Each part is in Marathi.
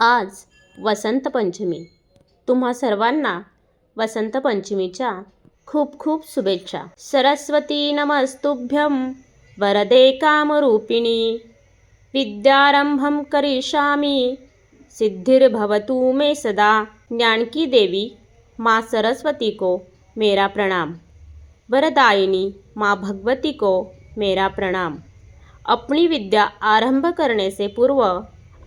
आज वसंत पंचमी. तुम्हा सर्वांना वसंत पंचमीच्या खूप खूप शुभेच्छा. सरस्वती नमस्तुभ्यं वरदे कामरूपिणी. विद्यारंभम करिष्यामि. सिद्धिर्भवतु मे सदा. ज्ञानकी देवी माँ सरस्वती को मेरा प्रणाम. वरदायिनी माँ भगवती को मेरा प्रणाम. अपनी विद्या आरंभ करने से पूर्व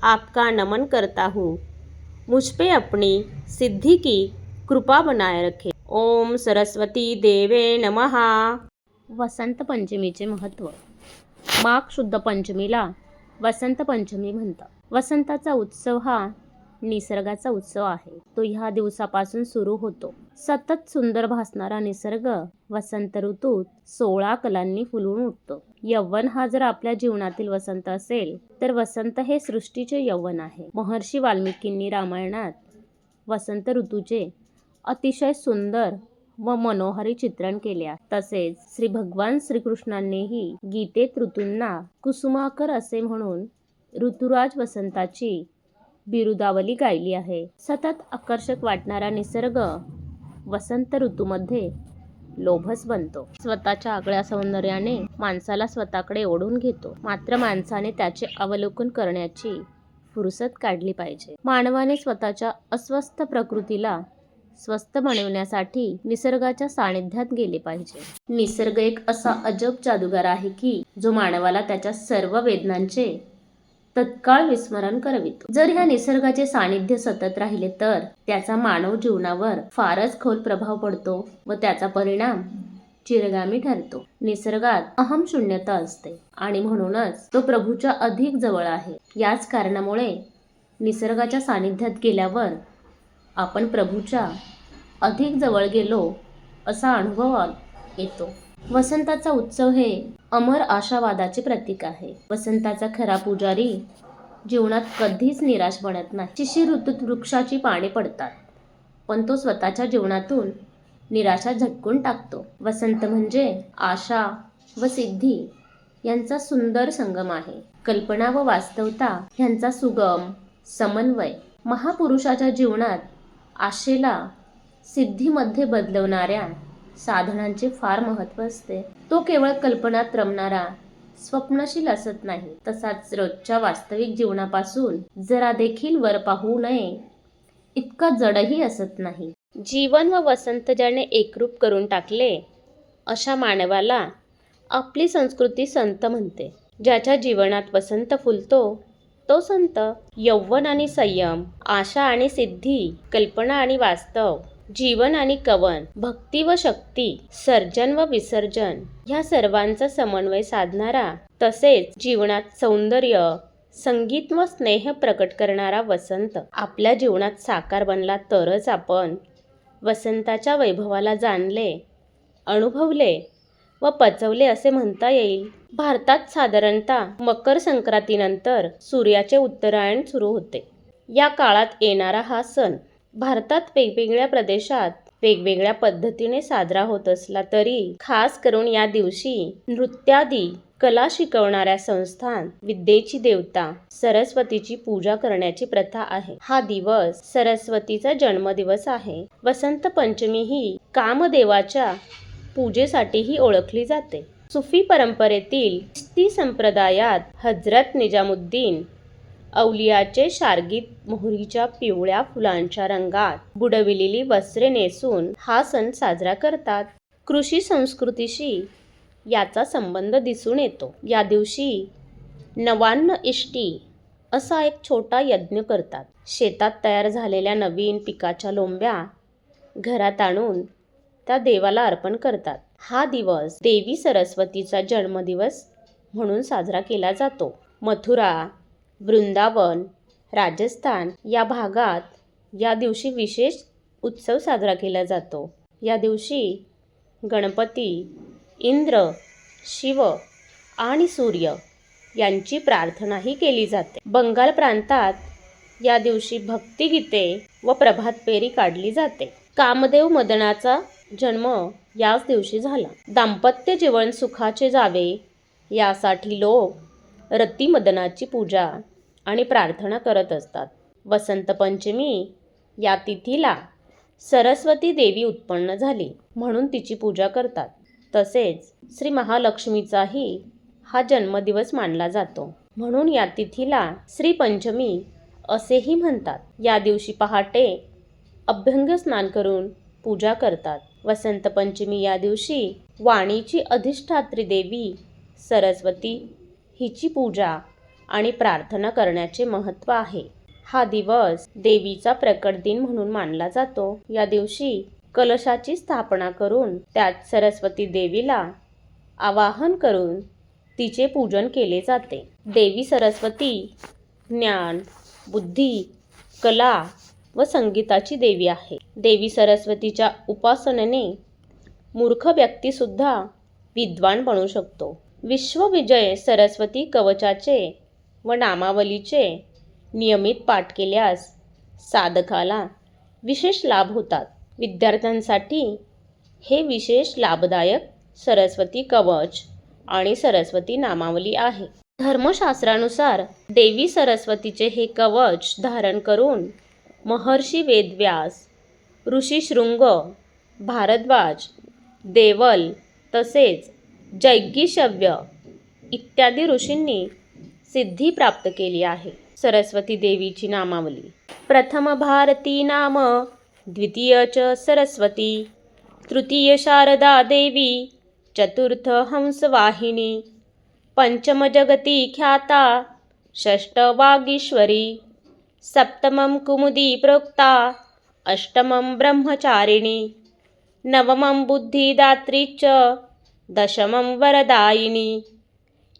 आपका नमन करता हूँ। मुझ पे अपनी सिद्धि की कृपा बनाए रखे। ओम सरस्वती देवे नमः। वसंत पंचमीचे महत्त्व. माघ शुद्ध पंचमीला वसंत पंचमी म्हणतात. वसंताचा उत्सव हा निसर्गाचा उत्सव आहे. तो ह्या दिवसापासून सुरू होतो. सतत सुंदर भासणारा निसर्ग वसंत ऋतूत सोळा कलांनी फुलून उठतो. यवन हा जर आपल्या जीवनातील वसंत असेल तर वसंत हे सृष्टीचे यवन आहे. महर्षी वाल्मिकींनी रामायणात वसंत ऋतूचे अतिशय सुंदर व मनोहरी चित्रण केले आहे. तसेच श्री भगवान श्रीकृष्णांनीही गीतेत ऋतूंना कुसुमाकर असे म्हणून ऋतुराज वसंताची बिरुदावली गायली आहे. सतत आकर्षक वाटणारा निसर्ग वसंत ऋतूमध्ये लोभस बनतो. स्वतःच्या आगळ्या सौंदर्याने माणसाला स्वतःकडे ओढून घेतो. मात्र माणसाने त्याचे अवलोकन करण्याची फुरसत काढली पाहिजे. मानवाने स्वतःच्या अस्वस्थ प्रकृतीला स्वस्थ बनवण्यासाठी निसर्गाच्या सानिध्यात गेले पाहिजे. निसर्ग एक असा अजब जादूगार आहे की जो मानवाला त्याच्या सर्व वेदनांचे तत्काळ विस्मरण करवितो. जर ह्या निसर्गाचे सानिध्य सतत राहिले तर त्याचा मानव जीवनावर फारच खोल प्रभाव पडतो व त्याचा परिणाम चिरगामी ठरतो. निसर्गात अहम शून्यता असते आणि म्हणूनच तो प्रभूच्या अधिक जवळ आहे. याच कारणामुळे निसर्गाच्या सानिध्यात गेल्यावर आपण प्रभूच्या अधिक जवळ गेलो असा अनुभव येतो. वसंताचा उत्सव हे अमर आशावादाचे प्रतीक आहे. वसंताचा खरा पुजारी जीवनात कधीच निराश बनत नाही. शिशिर ऋतूत वृक्षाची पाने पडतात पण तो स्वतःच्या जीवनातून निराशा झटकून टाकतो. वसंत म्हणजे आशा व सिद्धी यांचा सुंदर संगम आहे. कल्पना व वास्तवता यांचा सुगम समन्वय. महापुरुषाच्या जीवनात आशेला सिद्धीमध्ये बदलवणाऱ्या साधनांचे फार महत्त्व असते. तो केवळ कल्पनात रमणारा स्वप्नशील असत नाही. तसाच रोजच्या वास्तविक जीवनापासून जरा देखील वर पाहू नये इतका जडही असत नाही. जीवन व वसंत ज्याने एकरूप करून टाकले अशा मानवाला आपली संस्कृती संत म्हणते. ज्याच्या जीवनात वसंत फुलतो तो संत यौवन आणि संयम आशा आणि सिद्धी कल्पना आणि वास्तव जीवन आणि कवन भक्ती व शक्ती सर्जन व विसर्जन ह्या सर्वांचा समन्वय साधणारा तसेच जीवनात सौंदर्य संगीत व स्नेह प्रकट करणारा वसंत आपल्या जीवनात साकार बनला तरच आपण वसंताच्या वैभवाला जाणले अनुभवले व पचवले असे म्हणता येईल. भारतात साधारणतः मकर संक्रांतीनंतर सूर्याचे उत्तरायण सुरू होते. या काळात येणारा हा सण भारतात वेगवेगळ्या प्रदेशात वेगवेगळ्या पद्धतीने साजरा होत असला तरी खास करून या दिवशी नृत्यादी कला शिकवणाऱ्या संस्थान विद्येची देवता सरस्वतीची पूजा करण्याची प्रथा आहे. हा दिवस सरस्वतीचा जन्मदिवस आहे. वसंत पंचमी ही कामदेवाच्या पूजेसाठीही ओळखली जाते. सुफी परंपरेतील चिश्ती संप्रदायात हजरत निजामुद्दीन अवलियाचे शार्गीत मोहरीच्या पिवळ्या फुलांच्या रंगात बुडविलेली वस्त्रे नेसून हा सण साजरा करतात. कृषी संस्कृतीशी याचा संबंध दिसून येतो. या दिवशी नवान्न इष्टी असा एक छोटा यज्ञ करतात. शेतात तयार झालेल्या नवीन पिकाच्या लोंब्या घरात आणून त्या देवाला अर्पण करतात. हा दिवस देवी सरस्वतीचा जन्मदिवस म्हणून साजरा केला जातो. मथुरा वृंदावन राजस्थान या भागात या दिवशी विशेष उत्सव साजरा केला जातो. या दिवशी गणपती इंद्र शिव आणि सूर्य यांची प्रार्थनाही केली जाते. बंगाल प्रांतात या दिवशी भक्तिगीते व प्रभात फेरी काढली जाते. कामदेव मदनाचा जन्म याच दिवशी झाला. दाम्पत्य जीवन सुखाचे जावे यासाठी लोक रतिमदनाची पूजा आणि प्रार्थना करत असतात. वसंत पंचमी या तिथीला सरस्वती देवी उत्पन्न झाली म्हणून तिची पूजा करतात. तसेच श्री महालक्ष्मीचाही हा जन्मदिवस मानला जातो. म्हणून या तिथीला श्री पंचमी असेही म्हणतात. या दिवशी पहाटे अभ्यंग स्नान करून पूजा करतात. वसंत पंचमी या दिवशी वाणीची अधिष्ठात्री देवी सरस्वती हिची पूजा आणि प्रार्थना करण्याचे महत्त्व आहे. हा दिवस देवीचा प्रकट दिन म्हणून मानला जातो. या दिवशी कलशाची स्थापना करून त्यात सरस्वती देवीला आवाहन करून तिचे पूजन केले जाते. देवी सरस्वती ज्ञान बुद्धी कला व संगीताची देवी आहे. देवी सरस्वतीच्या उपासनेने मूर्ख व्यक्तीसुद्धा विद्वान बनू शकतो. विश्वविजय सरस्वती कवचाचे व नामावलीचे नियमित पाठ केल्यास साधकाला विशेष लाभ होतात. विद्यार्थ्यांसाठी हे विशेष लाभदायक सरस्वती कवच आणि सरस्वती नामावली आहे. धर्मशास्त्रानुसार देवी सरस्वतीचे हे कवच धारण करून महर्षी वेदव्यास ऋषी शृंग भारद्वाज देवल तसेच जैगिशव्य इत्यादी ऋषींनी सिद्धी प्राप्त केली आहे. सरस्वती देवीची नामावली. प्रथम भारती नाम द्वितीय च सरस्वती तृतीय शारदा देवी चतुर्थ हंसवाहिनी पंचम जगती ख्याता षष्ट वागीश्वरी सप्तमं कुमुदी प्रोक्ता अष्टमं ब्रह्मचारिणी नवमं बुद्धिदात्री च दशमं वरदायिनी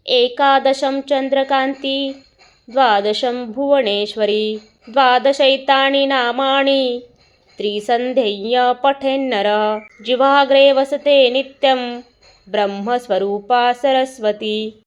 एकादशं चन्द्रकान्ति द्वादशं भुवनेश्वरी द्वादशैतानि नामानि त्रिसन्ध्यय्य पठेन्नर जिवाग्रे वसते नित्यं ब्रह्मस्वरूपा सरस्वती।